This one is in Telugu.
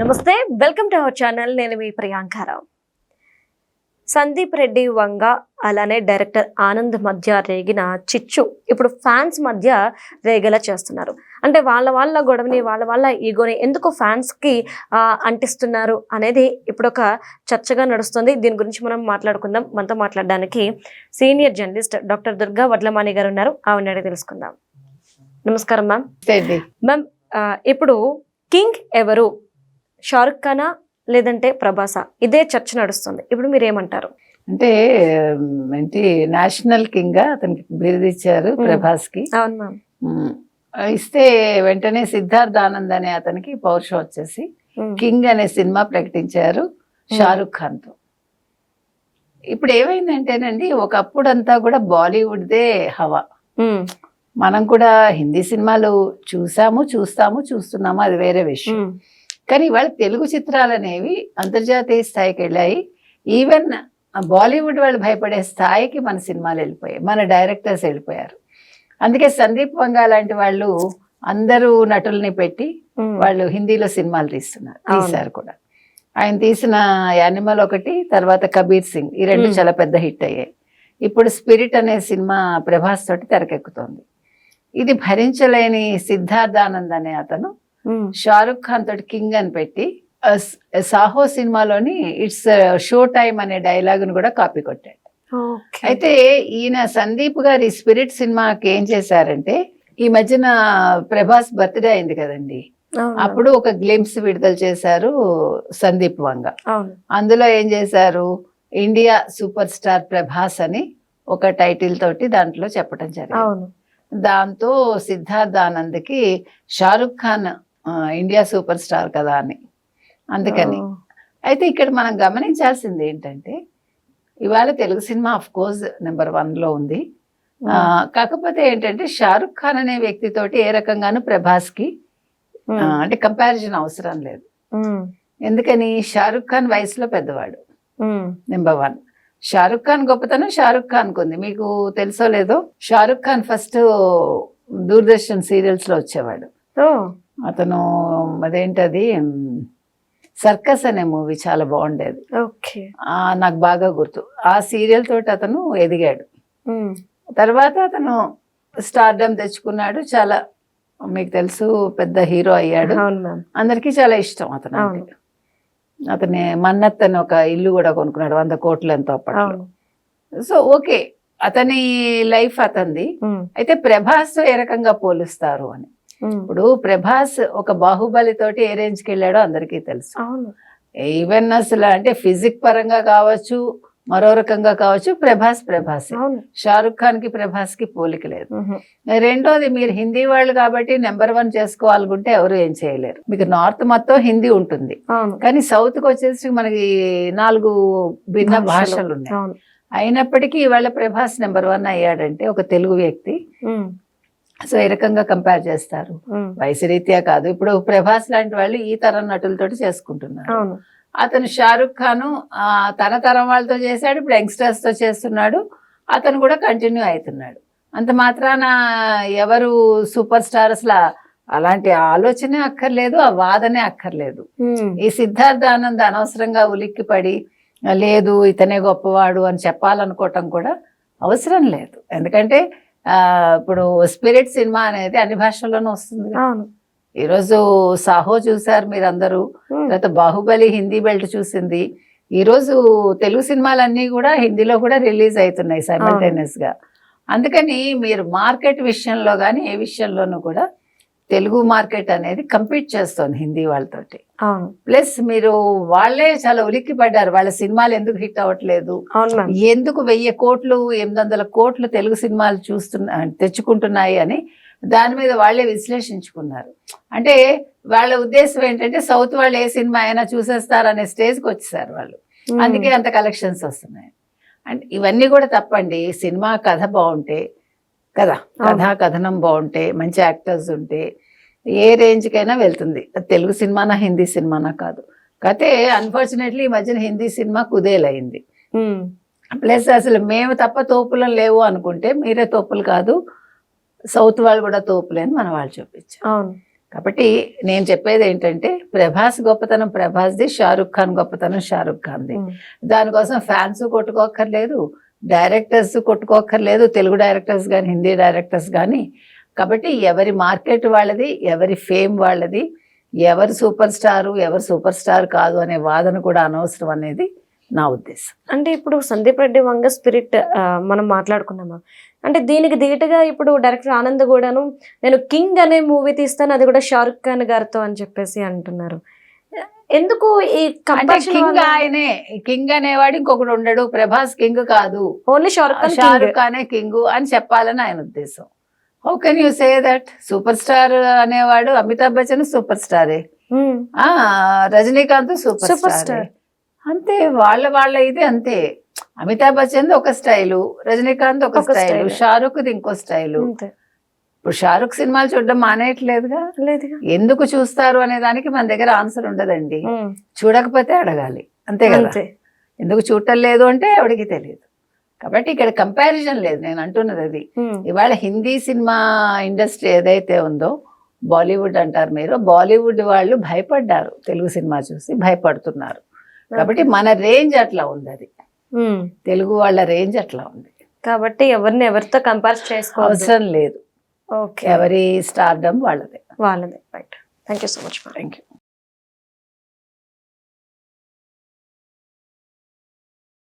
నమస్తే వెల్కమ్ టు అవర్ ఛానల్. నేను మీ ప్రియాంకారావు సందీప్ రెడ్డి వంగ అలానే డైరెక్టర్ ఆనంద్ మధ్య రేగిన చిచ్చు ఇప్పుడు ఫ్యాన్స్ మధ్య రేగేలా చేస్తున్నారు. అంటే వాళ్ళ వాళ్ళ గొడవని వాళ్ళ వాళ్ళ ఈగోని ఎందుకు ఫ్యాన్స్కి అంటిస్తున్నారు అనేది ఇప్పుడు ఒక చర్చగా నడుస్తుంది. దీని గురించి మనం మాట్లాడుకుందాం. మనతో మాట్లాడడానికి senior journalist doctor Durga Vadlamani గారు ఉన్నారు. ఆవిడ అడిగి తెలుసుకుందాం. నమస్కారం మ్యామ్. మ్యామ్ ఇప్పుడు కింగ్ ఎవరు? షారుఖ్ ఖానా లేదంటే ప్రభాసా? ఇదే చర్చ నడుస్తుంది. ఇప్పుడు మీరు ఏమంటారు అంటే ఏంటి నేషనల్ కింగ్గా అతనికి బిరుదిచ్చారు మ్మ్. ప్రభాస్కి ఇస్తే వెంటనే సిద్ధార్థ్ ఆనంద్ అనే అతనికి పౌరుషం వచ్చేసి కింగ్ అనే సినిమా ప్రకటించారు షారుఖ్ ఖాన్తో ఇప్పుడు ఏమైందంటేనండి ఒకప్పుడంతా కూడా బాలీవుడ్ దే హవా మనం కూడా హిందీ సినిమాలు చూసాము చూస్తాము చూస్తున్నాము అది వేరే విషయం. కానీ ఇవాళ తెలుగు చిత్రాలు అనేవి అంతర్జాతీయ స్థాయికి వెళ్ళాయి. ఈవెన్ బాలీవుడ్ వాళ్ళు భయపడే స్థాయికి మన సినిమాలు వెళ్ళిపోయాయి మన డైరెక్టర్స్ వెళ్ళిపోయారు. అందుకే సందీప్ వంగా లాంటి వాళ్ళు అందరూ నటుల్ని పెట్టి వాళ్ళు హిందీలో సినిమాలు తీస్తున్నారు. తీశారు కూడా. ఆయన తీసిన యానిమల్ ఒకటి తర్వాత కబీర్ సింగ్ ఈ రెండు. చాలా పెద్ద హిట్ అయ్యాయి. ఇప్పుడు స్పిరిట్ అనే సినిమా ప్రభాస్ తోటి తెరకెక్కుతోంది. ఇది భరించలేని సిద్ధార్థానంద్ అనే అతను షారుఖ్ ఖాన్ తోటి కింగ్ అని పెట్టి సాహో సినిమాలోని ఇట్స్ షో టైమ్ అనే డైలాగ్ను కూడా కాపీ కొట్టాడు. అయితే ఈయన సందీప్ గారి స్పిరిట్ సినిమాకి ఏం చేశారంటే ఈ మధ్యన ప్రభాస్ బర్త్డే అయింది కదండి. అప్పుడు ఒక గ్లిమ్స్ విడుదల చేశారు సందీప్ వంగ. అందులో ఏం చేశారు ఇండియా సూపర్ స్టార్ ప్రభాస్ అని ఒక టైటిల్ తోటి దాంట్లో చెప్పడం జరిగింది. దాంతో Siddharth ఆనంద్కి Shahrukh Khan India super star కదా అని. అందుకని. అయితే ఇక్కడ మనం గమనించాల్సింది ఏంటంటే ఇవాళ Telugu cinema of course number వన్లో ఉంది. కాకపోతే ఏంటంటే షారుఖ్ ఖాన్ అనే వ్యక్తితోటి ఏ రకంగానూ ప్రభాస్కి ఉమ్, ఆ, అంటే కంపారిజన్ అవసరం లేదు. ఎందుకని? షారుఖ్ ఖాన్ వయసులో పెద్దవాడు. నెంబర్ వన్ షారుఖ్ ఖాన్ గొప్పతనం షారుఖ్ ఖాన్ ఉంది మీకు తెలుసో లేదో? షారుఖ్ ఖాన్ ఫస్ట్ దూరదర్శన్ సీరియల్స్లో వచ్చేవాడు. అతను అదేంటది? సర్కస్ అనే మూవీ చాలా బాగుండేది. ఓకే. నాకు బాగా గుర్తు. ఆ సీరియల్ తోటి అతను ఎదిగాడు. తర్వాత అతను స్టార్డమ్ తెచ్చుకున్నాడు. చాలా మీకు తెలుసు పెద్ద హీరో అయ్యాడు. అందరికీ చాలా ఇష్టం అతను. అతని మన్నత్ అని ఒక ఇల్లు కూడా కొనుక్కున్నాడు వంద కోట్లు ఎంతో అప్పట్లో సో ఓకే అతని లైఫ్ అతనిది. అయితే ప్రభాస్ ఏ రకంగా పోలుస్తారు అని? ఇప్పుడు ప్రభాస్ ఒక బాహుబలి తోటి ఏ రేంజ్కి వెళ్ళాడో అందరికీ తెలుసు. ఈవెన్ అసలు అంటే ఫిజిక్ పరంగా కావచ్చు మరో రకంగా కావచ్చు ప్రభాస్ ప్రభాస్. షారుఖ్ ఖాన్కి ప్రభాస్కి పోలిక లేదు. రెండోది మీరు హిందీ వాళ్ళు కాబట్టి నెంబర్ వన్ చేసుకోవాలనుకుంటే ఎవరు ఏం చేయలేరు. మీకు నార్త్ మొత్తం హిందీ ఉంటుంది. కానీ సౌత్కి వచ్చేసి మనకి నాలుగు భిన్న భాషలు. ఉన్నాయి. అయినప్పటికీ ఇవాళ ప్రభాస్ నెంబర్ వన్ అయ్యాడంటే ఒక తెలుగు వ్యక్తి. సో ఏ రకంగా కంపేర్ చేస్తారు? వయసు రీత్యా కాదు. ఇప్పుడు ప్రభాస్ లాంటి వాళ్ళు ఈ తరం నటులతోటి చేసుకుంటున్నారు. అతను షారుఖ్ ఖాన్ ఆ, తన తరం వాళ్ళతో చేశాడు ఇప్పుడు యంగ్స్టర్స్తో చేస్తున్నాడు అతను కూడా కంటిన్యూ అవుతున్నాడు. అంత మాత్రాన ఎవరు సూపర్ స్టార్స్ లా అలాంటి ఆలోచనే అక్కర్లేదు ఆ వాదనే అక్కర్లేదు. ఈ సిద్ధార్థ ఆనంద్ అనవసరంగా ఉలిక్కిపడి లేదు ఇతనే గొప్పవాడు అని చెప్పాలనుకోవటం కూడా అవసరం లేదు. ఎందుకంటే ఇప్పుడు స్పిరిట్ సినిమా అనేది అన్ని భాషల్లోనూ వస్తుంది ఈరోజు సాహో చూసారు మీరందరూ తర్వాత బాహుబలి హిందీ బెల్ట్ చూసింది. ఈ రోజు తెలుగు సినిమాలన్నీ కూడా హిందీలో కూడా రిలీజ్ అవుతున్నాయి సైమల్టేనియస్గా అందుకని మీరు మార్కెట్ విషయంలో కానీ ఏ విషయంలోనూ కూడా తెలుగు మార్కెట్ అనేది కంపీట్ చేస్తోంది హిందీ వాళ్ళతోటి. ప్లస్ మీరు వాళ్ళే చాలా ఉలిక్కి పడ్డారు వాళ్ళ సినిమాలు ఎందుకు హిట్ అవ్వట్లేదు? ఎందుకు వెయ్యి కోట్లు ఎనిమిది వందల కోట్లు తెలుగు సినిమాలు చూస్తున్నా తెచ్చుకుంటున్నాయి అని దాని మీద వాళ్ళే విశ్లేషించుకున్నారు. అంటే వాళ్ళ ఉద్దేశం ఏంటంటే సౌత్ వాళ్ళు ఏ సినిమా అయినా చూసేస్తారు అనే స్టేజ్కి వచ్చేసారు వాళ్ళు. అందుకే అంత కలెక్షన్స్ వస్తున్నాయి. అంటే ఇవన్నీ కూడా తప్పండి. సినిమా కథ బాగుంటే కదా? కథా కథనం బాగుంటే మంచి యాక్టర్స్ ఉంటే ఏ రేంజ్కైనా వెళ్తుంది. అది తెలుగు సినిమానా హిందీ సినిమానా కాదు. కాకపోతే అన్ఫార్చునేట్లీ ఈ మధ్యన హిందీ సినిమా కుదేలైంది. ప్లస్ అసలు మేము తప్ప తోపులం లేవు అనుకుంటే మీరే తోపులు కాదు సౌత్ వాళ్ళు కూడా తోపులే అని మన వాళ్ళు చూపించారు అవును. కాబట్టి నేను చెప్పేది ఏంటంటే ప్రభాస్ గొప్పతనం ప్రభాస్ది షారుఖ్ ఖాన్ గొప్పతనం షారుఖ్ ఖాన్ది. దానికోసం ఫ్యాన్స్ కొట్టుకోక్కర్లేదు డైరెక్టర్స్ కొట్టుకోక్కర్లేదు తెలుగు డైరెక్టర్స్ కానీ హిందీ డైరెక్టర్స్ కానీ కాబట్టి ఎవరి మార్కెట్ వాళ్ళది ఎవరి ఫేమ్ వాళ్ళది ఎవరు సూపర్ స్టారు ఎవరు సూపర్ స్టార్ కాదు అనే వాదన కూడా అనవసరం అనేది నా ఉద్దేశం. అంటే ఇప్పుడు సందీప్ రెడ్డి వంగ స్పిరిట్ మనం మాట్లాడుకున్నాము? అంటే దీనికి ధీటుగా ఇప్పుడు డైరెక్టర్ ఆనంద్ కూడాను నేను కింగ్ అనే మూవీ తీస్తాను అది కూడా షారుఖ్ ఖాన్ గారితో అని చెప్పేసి అంటున్నారు. ఎందుకు ఈ కింగ్ ఆయనే కింగ్ అనేవాడు ఇంకొకడు ఉండడు ప్రభాస్ కింగ్ కాదు. ఓన్లీ షారుఖ్ ఖాన్ షారుఖ్. ఖానే కింగ్ అని చెప్పాలని ఆయన ఉద్దేశం. How can you say that super star అనేవాడు అమితాబ్ బచ్చన్ సూపర్ స్టారే. ఆ రజనీకాంత్ సూపర్ Super స్టార్. అంతే వాళ్ళ వాళ్ళ ఇది అంతే. అమితాబ్ బచ్చన్ ఒక స్టైలు రజనీకాంత్ ఒక స్టైలు. షారుఖ్ ఇంకో స్టైలు. ఇప్పుడు షారుఖ్ సినిమాలు చూడడం మానేయట్లేదుగా? లేదుగా. ఎందుకు చూస్తారు అనే దానికి మన దగ్గర ఆన్సర్ ఉండదండి. ఉమ్. చూడకపోతే అడగాలి. అంతే కదా? ఎందుకు చూడటం లేదు అంటే ఎవడికి తెలియదు. కాబట్టి ఇక్కడ కంపారిజన్ లేదు నేను అంటున్నది అది. ఉమ్. ఇవాళ హిందీ సినిమా ఇండస్ట్రీ ఏదైతే ఉందో బాలీవుడ్ అంటారు మీరు బాలీవుడ్ వాళ్ళు భయపడ్డారు. తెలుగు సినిమా చూసి భయపడుతున్నారు. కాబట్టి మన రేంజ్ అట్లా ఉంది అది. ఉమ్. తెలుగు వాళ్ళ రేంజ్ అట్లా ఉంది. కాబట్టి ఎవరిని ఎవరితో కంపేర్ చేసుకోవచ్చు అవసరం లేదు. ఓకే ఎవరి స్టార్డమ్ వాళ్ళదే. వాళ్ళదే. Right thank you so much thank you